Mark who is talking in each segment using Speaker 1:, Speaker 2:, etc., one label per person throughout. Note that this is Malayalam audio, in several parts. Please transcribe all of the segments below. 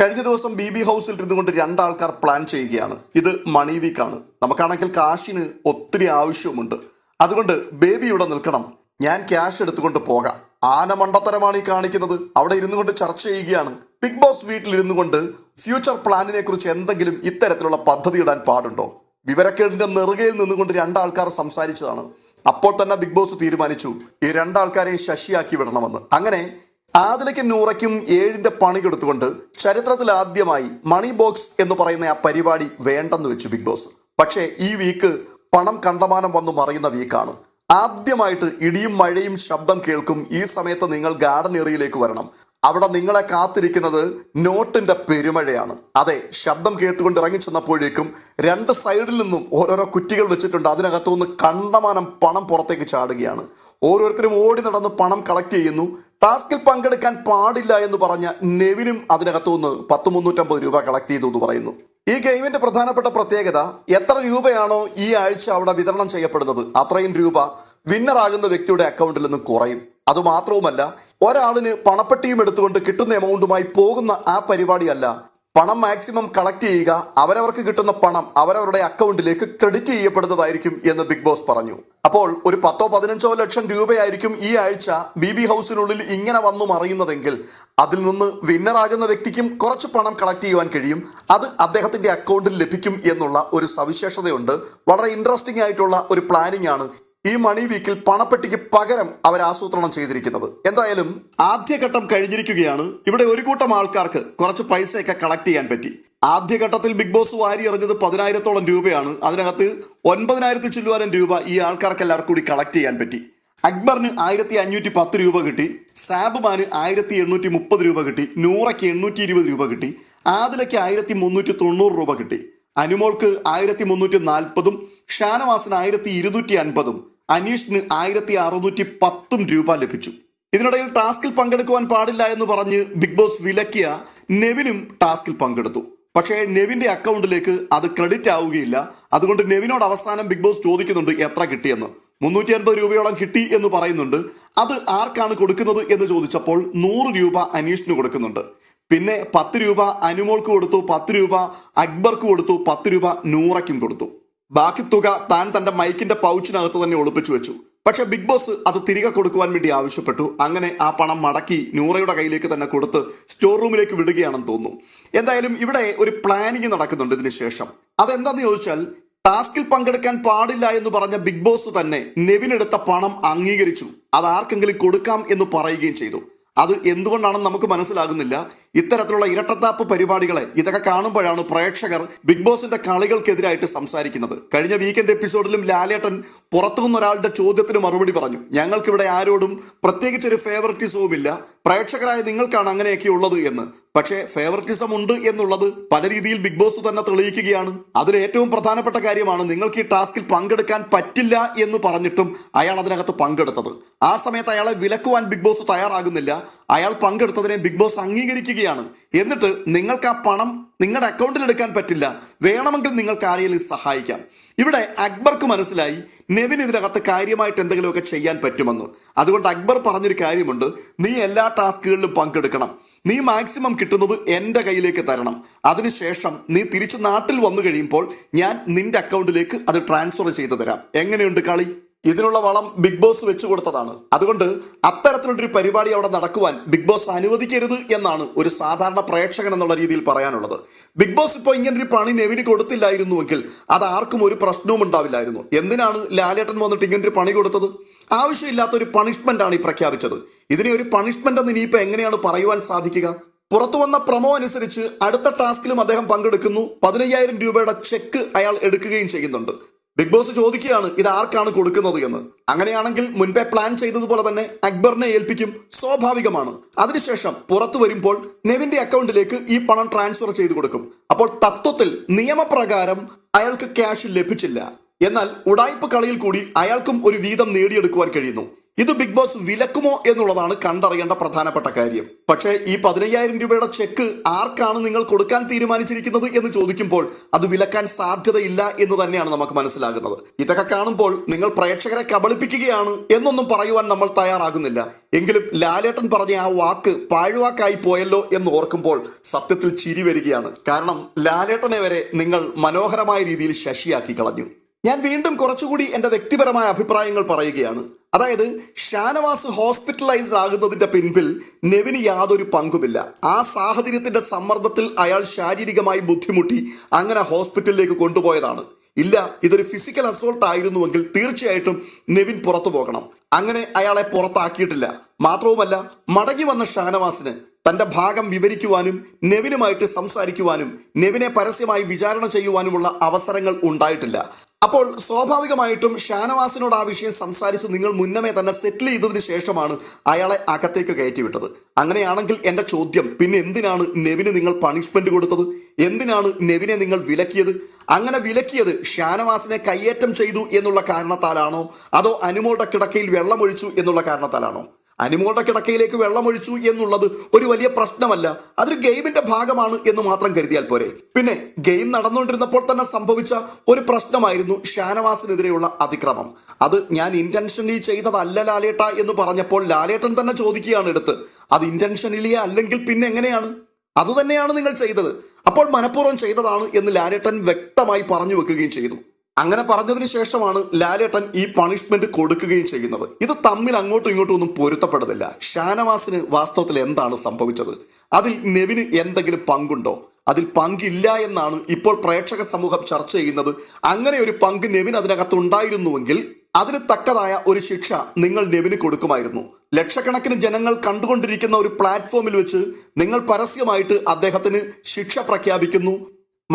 Speaker 1: കഴിഞ്ഞ ദിവസം ബി ബി ഹൗസിൽ ഇരുന്നുകൊണ്ട് രണ്ടാൾക്കാർ പ്ലാൻ ചെയ്യുകയാണ്. ഇത് മണി വീക്കാണ് നമുക്കാണെങ്കിൽ കാശിന് ഒത്തിരി ആവശ്യമുണ്ട് അതുകൊണ്ട് ബേബി ഇവിടെ നിൽക്കണം. ഞാൻ ക്യാഷ് എടുത്തുകൊണ്ട് പോകാം. ആന മണ്ടത്തരമാണ് ഈ കാണിക്കുന്നത്. അവിടെ ഇരുന്നു കൊണ്ട് ചർച്ച ചെയ്യുകയാണ്. ബിഗ് ബോസ് വീട്ടിൽ ഇരുന്നു കൊണ്ട് ഫ്യൂച്ചർ പ്ലാനിനെ കുറിച്ച് എന്തെങ്കിലും ഇത്തരത്തിലുള്ള പദ്ധതി ഇടാൻ പാടുണ്ടോ? വിവരക്കേടിന്റെ നെറുകയിൽ നിന്നുകൊണ്ട് രണ്ടാൾക്കാർ സംസാരിച്ചതാണ്. അപ്പോൾ തന്നെ ബിഗ് ബോസ് തീരുമാനിച്ചു. ഈ രണ്ടാൾക്കാരെ ശശിയാക്കി വിടണമെന്ന്. അങ്ങനെ ആദിലയ്ക്കും നൂറയ്ക്കും ഏഴിന്റെ പണി കൊടുത്തുകൊണ്ട് ചരിത്രത്തിൽ ആദ്യമായി മണി ബോക്സ് എന്ന് പറയുന്ന ആ പരിപാടി വേണ്ടെന്ന് വെച്ചു ബിഗ് ബോസ് പക്ഷേ ഈ വീക്ക് പണം കണ്ടമാനം വന്നു മറിയുന്ന വീക്കാണ് ആദ്യമായിട്ട് ഇടിയും മഴയും ശബ്ദം കേൾക്കും ഈ സമയത്ത് നിങ്ങൾ ഗാർഡൻ ഏറിയയിലേക്ക് വരണം. അവിടെ നിങ്ങളെ കാത്തിരിക്കുന്നത് നോട്ടിന്റെ പെരുമഴയാണ്. അതെ ശബ്ദം കേട്ടുകൊണ്ട് ഇറങ്ങി ചെന്നപ്പോഴേക്കും രണ്ട് സൈഡിൽ നിന്നും ഓരോരോ കുറ്റികൾ വെച്ചിട്ടുണ്ട്. അതിനകത്തുനിന്ന് കണ്ടമാനം പണം പുറത്തേക്ക് ചാടുകയാണ്. ഓരോരുത്തരും ഓടി നടന്ന് പണം കളക്ട് ചെയ്യുന്നു. ടാസ്കിൽ പങ്കെടുക്കാൻ പാടില്ല എന്ന് പറഞ്ഞ നെവിനും അതിനകത്തു നിന്ന് പത്ത് മുന്നൂറ്റമ്പത് രൂപ കളക്ട് ചെയ്തു എന്ന് പറയുന്നു. ഈ ഗെയിമിന്റെ പ്രധാനപ്പെട്ട പ്രത്യേകത എത്ര രൂപയാണോ ഈ ആഴ്ച അവിടെ വിതരണം ചെയ്യപ്പെടുന്നത് അത്രയും രൂപ വിന്നറാകുന്ന വ്യക്തിയുടെ അക്കൗണ്ടിൽ നിന്ന് കുറയും. അതുമാത്രവുമല്ല ഒരാളിന് പണപ്പെട്ടിയും എടുത്തുകൊണ്ട് കിട്ടുന്ന എമൗണ്ടുമായി പോകുന്ന ആ പരിപാടിയല്ല പണം മാക്സിമം കളക്ട് ചെയ്യുക അവരവർക്ക് കിട്ടുന്ന പണം അവരവരുടെ അക്കൗണ്ടിലേക്ക് ക്രെഡിറ്റ് ചെയ്യപ്പെടുന്നതായിരിക്കും എന്ന് ബിഗ് ബോസ് പറഞ്ഞു. അപ്പോൾ ഒരു പത്തോ പതിനഞ്ചോ ലക്ഷം രൂപയായിരിക്കും ഈ ആഴ്ച ബി ബി ഹൗസിനുള്ളിൽ ഇങ്ങനെ വന്നു മറിയുന്നതെങ്കിൽ അതിൽ നിന്ന് വിന്നറാകുന്ന വ്യക്തിക്കും കുറച്ച് പണം കളക്ട് ചെയ്യുവാൻ കഴിയും. അത് അദ്ദേഹത്തിന്റെ അക്കൗണ്ടിൽ ലഭിക്കും എന്നുള്ള ഒരു സവിശേഷതയുണ്ട്. വളരെ ഇൻട്രസ്റ്റിംഗ് ആയിട്ടുള്ള ഒരു പ്ലാനിംഗ് ആണ് ഈ മണി വീക്കിൽ പണപ്പെട്ടിക്ക് പകരം അവർ ആസൂത്രണം ചെയ്തിരിക്കുന്നത്. എന്തായാലും ആദ്യഘട്ടം കഴിഞ്ഞിരിക്കുകയാണ്. ഇവിടെ ഒരു കൂട്ടം ആൾക്കാർക്ക് കുറച്ച് പൈസയൊക്കെ കളക്ട് ചെയ്യാൻ പറ്റി. ആദ്യഘട്ടത്തിൽ ബിഗ് ബോസ് വാരി എറിഞ്ഞത് പതിനായിരത്തോളം രൂപയാണ്. അതിനകത്ത് ഒൻപതിനായിരത്തി ചില്ലുവാനം രൂപ ഈ ആൾക്കാർക്ക് എല്ലാവർക്കും കൂടി കളക്ട് ചെയ്യാൻ പറ്റി. അക്ബറിന് ആയിരത്തി അഞ്ഞൂറ്റി പത്ത് രൂപ കിട്ടി. സാബുമാന് ആയിരത്തി എണ്ണൂറ്റി മുപ്പത് രൂപ കിട്ടി. നൂറയ്ക്ക് എണ്ണൂറ്റി ഇരുപത് രൂപ കിട്ടി. ആദിലയ്ക്ക് ആയിരത്തി മുന്നൂറ്റി തൊണ്ണൂറ് രൂപ കിട്ടി. അനുമോൾക്ക് ആയിരത്തി മുന്നൂറ്റി നാൽപ്പതും ഷാനവാസിന് ആയിരത്തി ഇരുന്നൂറ്റി അൻപതും അനീഷിന് ആയിരത്തി അറുന്നൂറ്റി പത്തും രൂപ ലഭിച്ചു. ഇതിനിടയിൽ ടാസ്കിൽ പങ്കെടുക്കുവാൻ പാടില്ല എന്ന് പറഞ്ഞ് ബിഗ് ബോസ് വിലക്കിയ നെവിനും ടാസ്കിൽ പങ്കെടുത്തു. പക്ഷേ നെവിന്റെ അക്കൗണ്ടിലേക്ക് അത് ക്രെഡിറ്റ് ആവുകയില്ല. അതുകൊണ്ട് നെവിനോട് അവസാനം ബിഗ് ബോസ് ചോദിക്കുന്നുണ്ട് എത്ര കിട്ടിയെന്ന്. മുന്നൂറ്റി അൻപത് രൂപയോളം കിട്ടി എന്ന് പറയുന്നുണ്ട്. അത് ആർക്കാണ് കൊടുക്കുന്നത് എന്ന് ചോദിച്ചപ്പോൾ നൂറ് രൂപ അനീഷിന് കൊടുക്കുന്നുണ്ട്. പിന്നെ പത്ത് രൂപ അനുമോൾക്ക് കൊടുത്തു പത്ത് രൂപ അക്ബർക്ക് കൊടുത്തു പത്ത് രൂപ നൂറയ്ക്കും കൊടുത്തു. ബാക്കി തുക താൻ തന്റെ മൈക്കിന്റെ പൗച്ചിനകത്ത് തന്നെ ഒളിപ്പിച്ചു വെച്ചു. പക്ഷെ ബിഗ് ബോസ് അത് തിരികെ കൊടുക്കുവാൻ വേണ്ടി ആവശ്യപ്പെട്ടു. അങ്ങനെ ആ പണം മടക്കി നൂറയുടെ കയ്യിലേക്ക് തന്നെ കൊടുത്ത് സ്റ്റോർ റൂമിലേക്ക് വിടുകയാണെന്ന് തോന്നുന്നു. എന്തായാലും ഇവിടെ ഒരു പ്ലാനിങ് നടക്കുന്നുണ്ട് ഇതിന് ശേഷം. അതെന്താന്ന് ചോദിച്ചാൽ ടാസ്കിൽ പങ്കെടുക്കാൻ പാടില്ല എന്ന് പറഞ്ഞ ബിഗ് ബോസ് തന്നെ നെവിനെടുത്ത പണം അംഗീകരിച്ചു. അത് ആർക്കെങ്കിലും കൊടുക്കാം എന്ന് പറയുകയും ചെയ്തു. അത് എന്തുകൊണ്ടാണെന്ന് നമുക്ക് മനസ്സിലാകുന്നില്ല. ഇത്തരത്തിലുള്ള ഇരട്ടത്താപ്പ് പരിപാടികളെ ഇതൊക്കെ കാണുമ്പോഴാണ് പ്രേക്ഷകർ ബിഗ് ബോസിന്റെ കളികൾക്കെതിരായിട്ട് സംസാരിക്കുന്നത്. കഴിഞ്ഞ വീക്കെൻഡ് എപ്പിസോഡിലും ലാലേട്ടൻ പുറത്തുനിന്ന് ഒരാളുടെ ചോദ്യത്തിന് മറുപടി പറഞ്ഞു. ഞങ്ങൾക്കിവിടെ ആരോടും പ്രത്യേകിച്ച് ഒരു ഫേവറിറ്റിസവും ഇല്ല പ്രേക്ഷകരായ നിങ്ങൾക്കാണ് അങ്ങനെയൊക്കെ ഉള്ളത് എന്ന്. പക്ഷേ ഫേവറിറ്റിസം ഉണ്ട് എന്നുള്ളത് പല രീതിയിൽ ബിഗ് ബോസ് തന്നെ തെളിയിക്കുകയാണ്. അതിൽ ഏറ്റവും പ്രധാനപ്പെട്ട കാര്യമാണ് നിങ്ങൾക്ക് ഈ ടാസ്കിൽ പങ്കെടുക്കാൻ പറ്റില്ല എന്ന് പറഞ്ഞിട്ടും അയാൾ അതിനകത്ത് പങ്കെടുത്തത്. ആ സമയത്ത് അയാളെ വിലക്കുവാൻ ബിഗ് ബോസ് തയ്യാറാകുന്നില്ല. അയാൾ പങ്കെടുത്തതിനെ ബിഗ് ബോസ് അംഗീകരിക്കുകയാണ്. എന്നിട്ട് നിങ്ങൾക്ക് ആ പണം നിങ്ങളുടെ അക്കൗണ്ടിൽ എടുക്കാൻ പറ്റില്ല. വേണമെങ്കിൽ നിങ്ങൾക്ക് ആരെങ്കിലും സഹായിക്കാം. ഇവിടെ അക്ബർക്ക് മനസ്സിലായി നെവിൻ ഇതിനകത്ത് കാര്യമായിട്ട് എന്തെങ്കിലുമൊക്കെ ചെയ്യാൻ പറ്റുമെന്ന്. അതുകൊണ്ട് അക്ബർ പറഞ്ഞൊരു കാര്യമുണ്ട്. നീ എല്ലാ ടാസ്കുകളിലും പങ്കെടുക്കണം. നീ മാക്സിമം കിട്ടുന്നത് എന്റെ കയ്യിലേക്ക് തരണം. അതിനുശേഷം നീ തിരിച്ചു നാട്ടിൽ വന്നു കഴിയുമ്പോൾ ഞാൻ നിന്റെ അക്കൗണ്ടിലേക്ക് അത് ട്രാൻസ്ഫർ ചെയ്തു തരാം. എങ്ങനെയുണ്ട് കളി? ഇതിനുള്ള വളം ബിഗ് ബോസ് വെച്ചു കൊടുത്തതാണ്. അതുകൊണ്ട് അത്തരത്തിലുള്ളൊരു പരിപാടി അവിടെ നടക്കുവാൻ ബിഗ് ബോസ് അനുവദിക്കരുത് എന്നാണ് ഒരു സാധാരണ പ്രേക്ഷകൻ എന്നുള്ള രീതിയിൽ പറയാനുള്ളത്. ബിഗ് ബോസ് ഇപ്പോൾ ഇങ്ങനൊരു പണി നെവിന് കൊടുത്തില്ലായിരുന്നുവെങ്കിൽ അത് ആർക്കും ഒരു പ്രശ്നവും ഉണ്ടാവില്ലായിരുന്നു. എന്തിനാണ് ലാലേട്ടൻ വന്നിട്ട് ഇങ്ങനൊരു പണി കൊടുത്തത്? ആവശ്യമില്ലാത്ത ഒരു പണിഷ്മെന്റ് ആണ് ഈ പ്രഖ്യാപിച്ചത്. ഇതിനെ ഒരു പണിഷ്മെന്റ് എന്ന് ഇനിയിപ്പോൾ എങ്ങനെയാണ് പറയുവാൻ സാധിക്കുക? പുറത്തു വന്ന പ്രമോ അനുസരിച്ച് അടുത്ത ടാസ്കിലും അദ്ദേഹം പങ്കെടുക്കുന്നു. പതിനയ്യായിരം രൂപയുടെ ചെക്ക് അയാൾ എടുക്കുകയും ചെയ്യുന്നുണ്ട്. ബിഗ് ബോസ് ചോദിക്കുകയാണ് ഇത് ആർക്കാണ് കൊടുക്കുന്നത് എന്ന്? അങ്ങനെയാണെങ്കിൽ മുൻപേ പ്ലാൻ ചെയ്തതുപോലെ തന്നെ അക്ബറിനെ ഏൽപ്പിക്കും സ്വാഭാവികമാണ്. അതിനുശേഷം പുറത്തു വരുമ്പോൾ നെവിന്റെ അക്കൗണ്ടിലേക്ക് ഈ പണം ട്രാൻസ്ഫർ ചെയ്തു കൊടുക്കും. അപ്പോൾ തത്വത്തിൽ നിയമപ്രകാരം അയാൾക്ക് ക്യാഷ് ലഭിച്ചില്ല. എന്നാൽ ഉടായ്പ കളിയിൽ കൂടി അയാൾക്കും ഒരു വീതം നേടിയെടുക്കുവാൻ കഴിയുന്നു. ഇത് ബിഗ് ബോസ് വിലക്കുമോ എന്നുള്ളതാണ് കണ്ടറിയേണ്ട പ്രധാനപ്പെട്ട കാര്യം. പക്ഷേ ഈ പതിനയ്യായിരം രൂപയുടെ ചെക്ക് ആർക്കാണ് നിങ്ങൾ കൊടുക്കാൻ തീരുമാനിച്ചിരിക്കുന്നത് എന്ന് ചോദിക്കുമ്പോൾ അത് വിലക്കാൻ സാധ്യതയില്ല എന്ന് തന്നെയാണ് നമുക്ക് മനസ്സിലാകുന്നത്. ഇതൊക്കെ കാണുമ്പോൾ നിങ്ങൾ പ്രേക്ഷകരെ കബളിപ്പിക്കുകയാണ് എന്നൊന്നും പറയുവാൻ നമ്മൾ തയ്യാറാകുന്നില്ല. എങ്കിലും ലാലേട്ടൻ പറഞ്ഞ ആ വാക്ക് പാഴ്വാക്കായി പോയല്ലോ എന്ന് ഓർക്കുമ്പോൾ സത്യത്തിൽ ചിരി വരികയാണ്. കാരണം ലാലേട്ടനെ വരെ നിങ്ങൾ മനോഹരമായ രീതിയിൽ ശശിയാക്കി കളഞ്ഞു. ഞാൻ വീണ്ടും കുറച്ചുകൂടി എന്റെ വ്യക്തിപരമായ അഭിപ്രായങ്ങൾ പറയുകയാണ്. അതായത് ഷാനവാസ് ഹോസ്പിറ്റലൈസ് ആകുന്നതിന്റെ പിൻപിൽ നെവിന് യാതൊരു പങ്കുമില്ല. ആ സാഹചര്യത്തിന്റെ സമ്മർദ്ദത്തിൽ അയാൾ ശാരീരികമായി ബുദ്ധിമുട്ടി അങ്ങനെ ഹോസ്പിറ്റലിലേക്ക് കൊണ്ടുപോയതാണ്. ഇല്ല ഇതൊരു ഫിസിക്കൽ അസോൾട്ട് ആയിരുന്നുവെങ്കിൽ തീർച്ചയായിട്ടും നെവിൻ പുറത്തു പോകണം. അങ്ങനെ അയാളെ പുറത്താക്കിയിട്ടില്ല. മാത്രവുമല്ല മടങ്ങി വന്ന ഷാനവാസിന് തന്റെ ഭാഗം വിവരിക്കുവാനും നെവിനുമായിട്ട് സംസാരിക്കുവാനും നെവിനെ പരസ്യമായി വിചാരണ ചെയ്യുവാനുമുള്ള അവസരങ്ങൾ ഉണ്ടായിട്ടില്ല. അപ്പോൾ സ്വാഭാവികമായിട്ടും ഷാനവാസിനോട് ആ വിഷയം സംസാരിച്ച് നിങ്ങൾ മുന്നമേ തന്നെ സെറ്റിൽ ചെയ്തതിന് ശേഷമാണ് അയാളെ അകത്തേക്ക് കയറ്റിവിട്ടത്. അങ്ങനെയാണെങ്കിൽ എന്റെ ചോദ്യം പിന്നെ എന്തിനാണ് നെവിന് നിങ്ങൾ പണിഷ്മെന്റ് കൊടുത്തത്? എന്തിനാണ് നെവിനെ നിങ്ങൾ വിലക്കിയത്? അങ്ങനെ വിലക്കിയത് ഷാനവാസിനെ കയ്യേറ്റം ചെയ്തു എന്നുള്ള കാരണത്താലാണോ? അതോ അനുമോളുടെ കിടക്കയിൽ വെള്ളമൊഴിച്ചു എന്നുള്ള കാരണത്താലാണോ? അനിമോളുടെ കിടക്കയിലേക്ക് വെള്ളമൊഴിച്ചു എന്നുള്ളത് ഒരു വലിയ പ്രശ്നമല്ല. അതൊരു ഗെയിമിന്റെ ഭാഗമാണ് എന്ന് മാത്രം കരുതിയാൽ പോരെ. പിന്നെ ഗെയിം നടന്നുകൊണ്ടിരുന്നപ്പോൾ തന്നെ സംഭവിച്ച ഒരു പ്രശ്നമായിരുന്നു ഷാനവാസിനെതിരെയുള്ള അതിക്രമം. അത് ഞാൻ ഇന്റൻഷനലി ചെയ്തതല്ല ലാലേട്ട എന്ന് പറഞ്ഞപ്പോൾ ലാലേട്ടൻ തന്നെ ചോദിക്കുകയാണ് എടുത്ത്. അത് ഇന്റൻഷനലി അല്ലെങ്കിൽ പിന്നെ എങ്ങനെയാണ്? അത് തന്നെയാണ് നിങ്ങൾ ചെയ്തത്. അപ്പോൾ മനഃപൂർവം ചെയ്തതാണ് എന്ന് ലാലേട്ടൻ വ്യക്തമായി പറഞ്ഞു വെക്കുകയും ചെയ്തു. അങ്ങനെ പറഞ്ഞതിന് ശേഷമാണ് ലാലേട്ടൻ ഈ പണിഷ്മെന്റ് കൊടുക്കുകയും ചെയ്യുന്നത്. ഇത് തമ്മിൽ അങ്ങോട്ടും ഇങ്ങോട്ടും ഒന്നും പൊരുത്തപ്പെടുന്നില്ല. ഷാനവാസിന് വാസ്തവത്തിൽ എന്താണ് സംഭവിച്ചത്? അതിൽ നെവിന് എന്തെങ്കിലും പങ്കുണ്ടോ? അതിൽ പങ്കില്ല എന്നാണ് ഇപ്പോൾ പ്രേക്ഷക സമൂഹം ചർച്ച ചെയ്യുന്നത്. അങ്ങനെ ഒരു പങ്ക് നെവിൻ അതിനകത്ത് ഉണ്ടായിരുന്നുവെങ്കിൽ അതിന് തക്കതായ ഒരു ശിക്ഷ നിങ്ങൾ നെവിന് കൊടുക്കുമായിരുന്നു. ലക്ഷക്കണക്കിന് ജനങ്ങൾ കണ്ടുകൊണ്ടിരിക്കുന്ന ഒരു പ്ലാറ്റ്ഫോമിൽ വെച്ച് നിങ്ങൾ പരസ്യമായിട്ട് അദ്ദേഹത്തിന് ശിക്ഷ പ്രഖ്യാപിക്കുന്നു.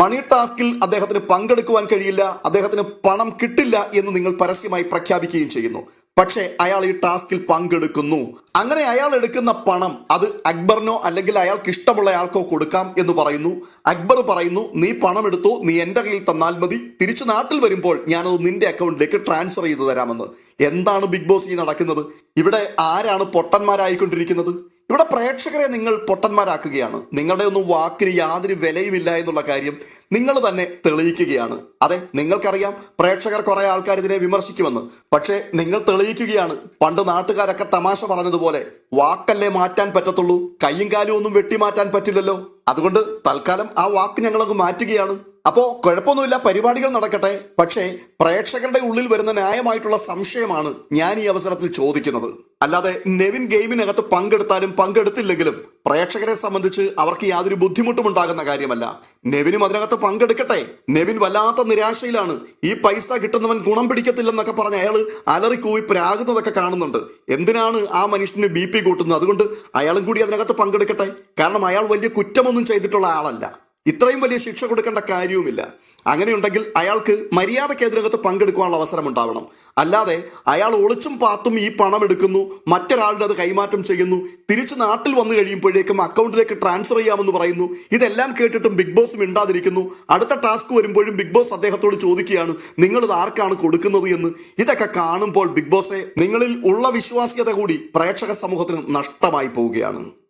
Speaker 1: മണി ടാസ്കിൽ അദ്ദേഹത്തിന് പങ്കെടുക്കുവാൻ കഴിയില്ല അദ്ദേഹത്തിന് പണം കിട്ടില്ല എന്ന് നിങ്ങൾ പരസ്യമായി പ്രഖ്യാപിക്കുകയും ചെയ്യുന്നു. പക്ഷേ അയാൾ ഈ ടാസ്കിൽ പങ്കെടുക്കുന്നു. അങ്ങനെ അയാൾ എടുക്കുന്ന പണം അത് അക്ബറിനോ അല്ലെങ്കിൽ അയാൾക്ക് ഇഷ്ടമുള്ള ആൾക്കോ കൊടുക്കാം എന്ന് പറയുന്നു. അക്ബർ പറയുന്നു നീ പണം എടുത്തു നീ എന്റെ കയ്യിൽ തന്നാൽ മതി. തിരിച്ചു നാട്ടിൽ വരുമ്പോൾ ഞാനത് നിന്റെ അക്കൗണ്ടിലേക്ക് ട്രാൻസ്ഫർ ചെയ്തു തരാമെന്ന്. എന്താണ് ബിഗ് ബോസ് ഈ നടക്കുന്നത്? ഇവിടെ ആരാണ് പൊട്ടന്മാരായിക്കൊണ്ടിരിക്കുന്നത്? ഇവിടെ പ്രേക്ഷകരെ നിങ്ങൾ പൊട്ടന്മാരാക്കുകയാണ്. നിങ്ങളുടെ ഒന്നും വാക്കിന് യാതൊരു വിലയുമില്ല എന്നുള്ള കാര്യം നിങ്ങൾ തന്നെ തെളിയിക്കുകയാണ്. അതെ നിങ്ങൾക്കറിയാം പ്രേക്ഷകർ കുറെ ആൾക്കാർ ഇതിനെ വിമർശിക്കുമെന്ന്. പക്ഷേ നിങ്ങൾ തെളിയിക്കുകയാണ്. പണ്ട് നാട്ടുകാരൊക്കെ തമാശ പറഞ്ഞതുപോലെ വാക്കല്ലേ മാറ്റാൻ പറ്റത്തുള്ളൂ? കയ്യും കാലും ഒന്നും വെട്ടി മാറ്റാൻ പറ്റില്ലല്ലോ? അതുകൊണ്ട് തൽക്കാലം ആ വാക്ക് ഞങ്ങളങ്ങ് മാറ്റുകയാണ്. അപ്പോ കുഴപ്പമൊന്നുമില്ല പരിപാടികൾ നടക്കട്ടെ. പക്ഷേ പ്രേക്ഷകരുടെ ഉള്ളിൽ വരുന്ന ന്യായമായിട്ടുള്ള സംശയമാണ് ഞാൻ ഈ അവസരത്തിൽ ചോദിക്കുന്നത്. അല്ലാതെ നെവിൻ ഗെയിമിനകത്ത് പങ്കെടുത്താലും പങ്കെടുത്തില്ലെങ്കിലും പ്രേക്ഷകരെ സംബന്ധിച്ച് അവർക്ക് യാതൊരു ബുദ്ധിമുട്ടും ഉണ്ടാകുന്ന കാര്യമല്ല. നെവിനും അതിനകത്ത് പങ്കെടുക്കട്ടെ. നെവിൻ വല്ലാത്ത നിരാശയിലാണ്. ഈ പൈസ കിട്ടുന്നവൻ ഗുണം പിടിക്കത്തില്ലെന്നൊക്കെ പറഞ്ഞ് അയാൾ അലറിക്കൂവി പ്രാകുന്നതൊക്കെ കാണുന്നുണ്ട്. എന്തിനാണ് ആ മനുഷ്യന് ബി പി കൂട്ടുന്നത്? അതുകൊണ്ട് അയാളും കൂടി അതിനകത്ത് പങ്കെടുക്കട്ടെ. കാരണം അയാൾ വലിയ കുറ്റമൊന്നും ചെയ്തിട്ടുള്ള ആളല്ല. ഇത്രയും വലിയ ശിക്ഷ കൊടുക്കേണ്ട കാര്യവുമില്ല. അങ്ങനെയുണ്ടെങ്കിൽ അയാൾക്ക് മര്യാദയ്ക്ക് അതിനകത്ത് പങ്കെടുക്കാനുള്ള അവസരം ഉണ്ടാവണം. അല്ലാതെ അയാൾ ഒളിച്ചും പാത്തും ഈ പണം എടുക്കുന്നു മറ്റൊരാളുടെ അത് കൈമാറ്റം ചെയ്യുന്നു തിരിച്ച് നാട്ടിൽ വന്നു കഴിയുമ്പോഴേക്കും അക്കൗണ്ടിലേക്ക് ട്രാൻസ്ഫർ ചെയ്യാമെന്ന് പറയുന്നു. ഇതെല്ലാം കേട്ടിട്ടും ബിഗ് ബോസ് മിണ്ടാതിരിക്കുന്നു. അടുത്ത ടാസ്ക് വരുമ്പോഴും ബിഗ് ബോസ് അദ്ദേഹത്തോട് ചോദിക്കുകയാണ് നിങ്ങളിത് ആർക്കാണ് കൊടുക്കുന്നത് എന്ന്? ഇതൊക്കെ കാണുമ്പോൾ ബിഗ് ബോസെ നിങ്ങളിൽ ഉള്ള വിശ്വാസ്യത കൂടി പ്രേക്ഷക സമൂഹത്തിന് നഷ്ടമായി പോവുകയാണ്.